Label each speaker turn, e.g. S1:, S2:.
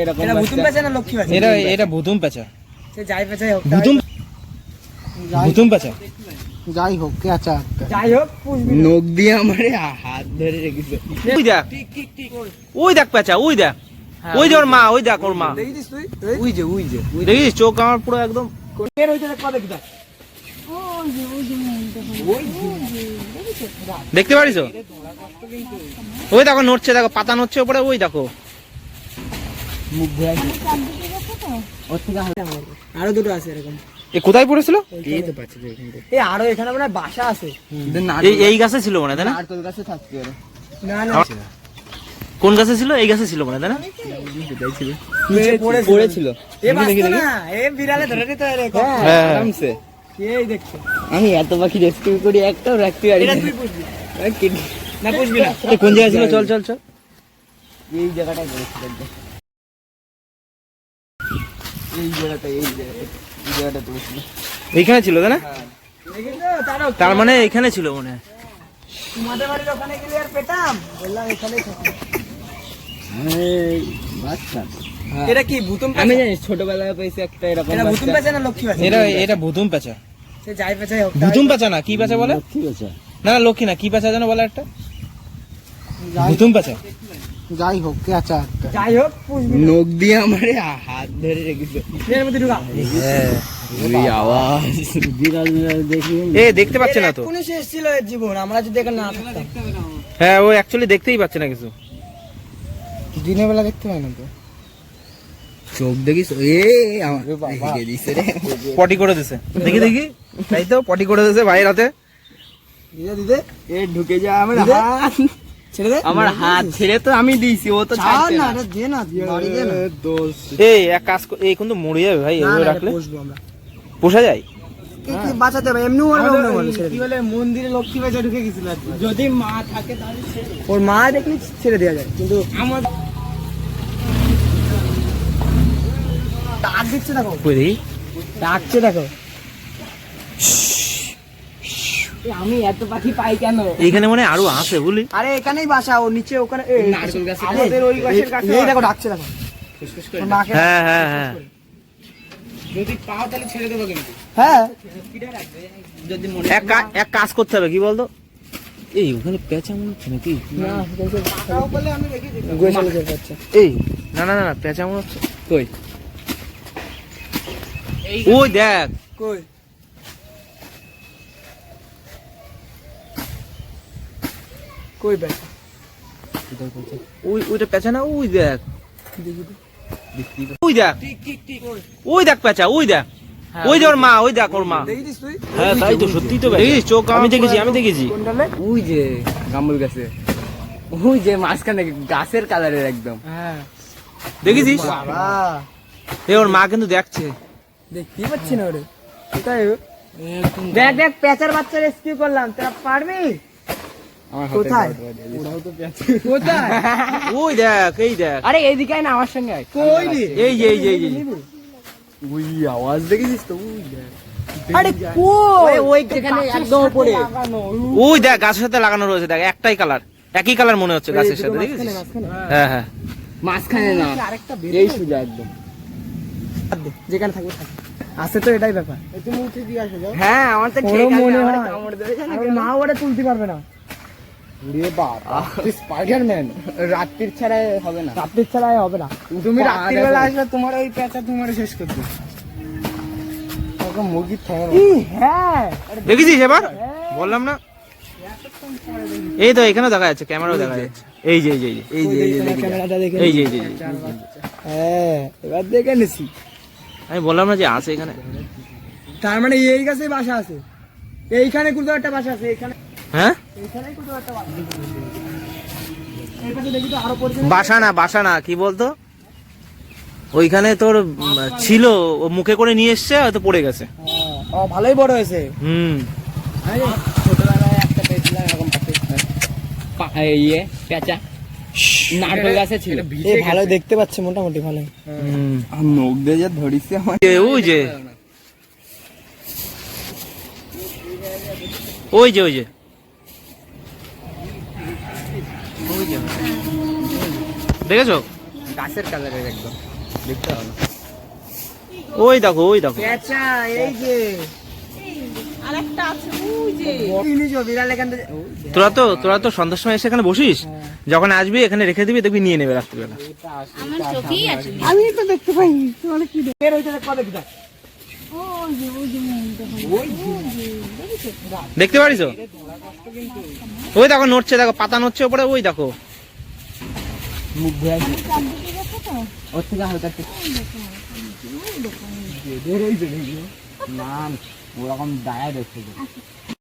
S1: এরকম
S2: এটা ভুতুম পেঁচা না লক্ষ্মী পেঁচা?
S3: এটা এটা ভুতুম পেঁচা।
S2: সে যাই পেঁচাই হোক
S3: ভুতুম ভুতুম পেঁচা।
S1: যাই হোক কেঁচা
S2: যাই হোক
S1: নখ দিয়ে আমারে হাত ধরে রেখেছে।
S3: ওই দেখ ওই দেখ পেঁচা ওই দেখ। ওই যে ওর মা ওই দেখ ওর মা।
S2: দেখেছিস তুই?
S1: উই যে উই যে
S3: দেখিস? চোখ আমার পুরো একদম
S2: হইতে দেখ
S3: দেখতে পারিস ওই দেখো নড়ছে দেখো পাতা নড়ছে ওপরে ওই দেখো।
S1: মুখ ধোয়া
S2: আরও দুটো আছে এরকম।
S3: এ কোথায় পড়েছিল?
S1: এই তো পাচ্ছে যে এখান থেকে।
S2: এই আরও এখানে মানে বাসা আছে।
S3: এই এই গাছে ছিল মনে তাই না?
S1: নারকেল গাছে থাকতে পারে
S2: না না।
S3: কোন গাছে ছিল? এই গাছে ছিল মনে তাই না?
S2: নিচে পড়েছিল।
S1: পড়েছিল।
S2: এ না। এ বিড়ালে ধরে নিতে হয়
S3: হ্যাঁ।
S1: আরামসে।
S2: এই দেখছ।
S1: আমি এত পাখি রেস্কিউ করি একটাও রাখতে পারি না।
S2: তুই পুষবি।
S1: আর
S2: না পুষবি না।
S3: কোন জায়গায় ছিল? চল চল চল।
S1: এই জায়গাটায় পড়েছিল একদম। এই জায়গাটা এই জায়গাটা এই
S3: এইখানে ছিল তাই না? তার মানে এখানে ছিল মনে হয়।
S2: তোমাদের বাড়ির ওখানে গেলে আর পেতাম? বললাম এখানেই থাকি।
S1: বাচ্চা।
S2: এটা কি ভুতুম
S1: আমি জানি ছোটবেলায় পেয়েছি একটা এরকম
S2: এটা ভুতুম। পেঁচা না লক্ষ্মী পেঁচা?
S3: এটা এটা ভুতুম পেঁচা।
S2: সে যাই পেঁচাই হোক
S3: ভুতুম পেঁচা না কি পেঁচা বলে? না না লক্ষ্মী না কি পেঁচা যেন বলে একটা? ভুতুম পেঁচা।
S1: যাই হোক কেঁচা
S2: যাই হোক।
S1: নখ দিয়ে আমারে হাত ধরে রেখেছে।
S2: এর মধ্যে ঢুকা।
S1: দেখি
S3: এ দেখতে পাচ্ছে না তো।
S2: শেষ ছিল এর জীবন আমরা যদি এখানে না থাকতাম।
S3: হ্যাঁ ও অ্যাকচুয়ালি দেখতেই পাচ্ছে না কিছু।
S1: দিনের বেলা দেখতে পাই না তো? চোখ দেখিস? এ আমার
S3: পটি করে দিছে। দেখি দেখি। তাই তো পটি করে দিছে ভাইয়ের হাতে
S2: দিদে দিদে।
S1: এ ঢুকে যা আমার হাত। আমার হাত ছেড়ে তো আমি দিয়েছি ও তো
S2: ছাড় না
S1: না।
S2: দে না বাড়ি দে না।
S1: দোষ।
S3: এই এক কাজ এই কিন্তু মরে যাবে ভাই রাখলে?
S2: পুষবো আমরা।
S3: পোষা যায়?
S2: বাঁচাতে হবে?
S1: বলে মন্দিরে লক্ষ্মী ঢুকে গেছিল যদি মা থাকে তাহলে
S2: ওর মা দেখলে ছেড়ে দেওয়া যায় কিন্তু
S1: আমার
S2: ডাক দিচ্ছে দেখো। ডাকছে দেখো
S1: এ, আমি এত পাখি পাই কেন?
S3: এইখানে মানে আরও আছে বুঝলি
S2: আরে এখানেই বাসা ও নিচে ওখানে
S1: নারকেল গাছে আমাদের ওই গাছের কাছে
S2: এই দেখো ডাকছে দেখো।
S3: হ্যাঁ হ্যাঁ হ্যাঁ।
S1: যদি পাও তাহলে ছেড়ে দেবো কিন্তু।
S2: হ্যাঁ।
S1: যদি মনে
S3: এক কাজ করতে হবে কি বলতো? এই ওখানে পেঁচা মনে হচ্ছে নাকি? এই না না না না, পেঁচা মনে হচ্ছে।
S1: কই?
S3: ওই দেখ।
S2: কই? কই ব্যাটা
S3: ওই ওইটা পেঁচা না? ওই দেখ। ওই দেখ। ওই দেখ পেঁচা ওই দেখ। ওই যে ওর মা ওই দেখ ওর মা। হ্যাঁ তাই তো সত্যি তো দেখিস চোখ আমি দেখেছি আমি দেখেছি।
S1: ওই যে গাম্বুল গাছে। ওই যে মাঝখানে গাছের কালারের একদম।
S2: হ্যাঁ।
S3: দেখেছিস এ ওর মা কিন্তু দেখছে।
S2: দেখতেই পাচ্ছি না ওরে। কোথায়? দেখ দেখ পেঁচার বাচ্চা রেস্কিউ করলাম। তোরা পারবি? কোথায়?
S1: ওরাও তো পেঁচা
S2: কোথায়?
S3: ওই দেখ এই দেখ।
S1: আরে এইদিকে না আমার সঙ্গে
S2: কই রে?
S3: এই যে এই এই
S1: ওই আওয়াজ দেখেছিস তো? ওই দেখ।
S2: আরে কই?
S1: ওই যেখানে একদম উপরে।
S3: ওই দেখ গাছের সাথে লাগানো রয়েছে দেখ একটাই কালার একই কালার মনে হচ্ছে গাছের সাথে দেখেছিস হ্যাঁ হ্যাঁ।
S1: মাঝখানে না। এই সোজা একদম।
S2: যেখানে থাকবে আছে তো এটাই ব্যাপার। তুমি উঠে দিয়ে আসো
S1: হ্যাঁ আমার তো
S2: মনে হয়। মা ওটা তুলতে পারবে না।
S1: স্পাইডারম্যান রাত্রির হবে না
S2: রাত্রির ছাড়াই হবে না
S1: তুমি
S2: পা
S1: রাত্রির বেলা
S2: দেখো।
S1: তোমার ওই পেঁচা তোমার শেষ করবে মুরগির ঠ্যাং
S2: হ্যাঁ
S3: দেখেছিস এবার বললাম না এই তো এখানেও দেখা যাচ্ছে ক্যামেরাও দেখা যাচ্ছে এই যে এই যে এই যে।
S1: এই যে এই যে দেখি।
S2: ক্যামেরাটা দেখে
S3: এই যে এই যে
S2: হ্যাঁ এবার দেখে নিছি
S3: আমি বললাম না যে আছে এখানে
S2: তার মানে এই গাছে বাসা আছে এইখানে কোথাও একটা বাসা আছে এইখানে
S3: হ্যাঁ?
S2: এইখানে বাসা আছে। এই পাশে দেখি তো আরও পড়ছে
S3: বাসা না বাসা না কি বলতো? ওইখানে তোর ছিল ও মুখে করে নিয়ে এসছে হয়তো পড়ে গেছে।
S2: ও ভালোই বড় হয়েছে।
S3: হুম।
S1: ছোটবেলায় একটা পেয়েছিলাম এরকম ইয়ে পেঁচা। নারকেল গাছে ছিল।
S2: ভালো দেখতে পাচ্ছে মোটামুটি ভালো
S3: হুম।
S1: নখ দিয়ে যা ধরিস আমার
S3: ওই যে। ওই যে ওই যে। দেখেছ?
S1: গাছের কালারের একদম। দেখতে হবে।
S3: ওই দেখো ওই দেখো।
S2: পেঁচা এই যে।
S4: আরেকটা আছে ওই যে।
S2: নিজো বিড়াল এখান থেকে। ও,
S3: তোরা তো তোরা তো সন্ধ্যার সময় এসে এখানে বসিস? যখন আসবি এখানে রেখে দিবি দেখবি নিয়ে নেবে রাত্রিবেলা।
S4: আমার চোখেই আছে।
S2: আমি তো দেখতে পাইনি
S3: দেখতে পারিস ওই দেখো নড়ছে দেখো পাতা নড়ছে ওপরে ওই দেখো।
S1: মুখ ঘুরে। ওর থেকে হালকা একটু। বের হয়েছে দেখি না ওরকম দায়া দেখছে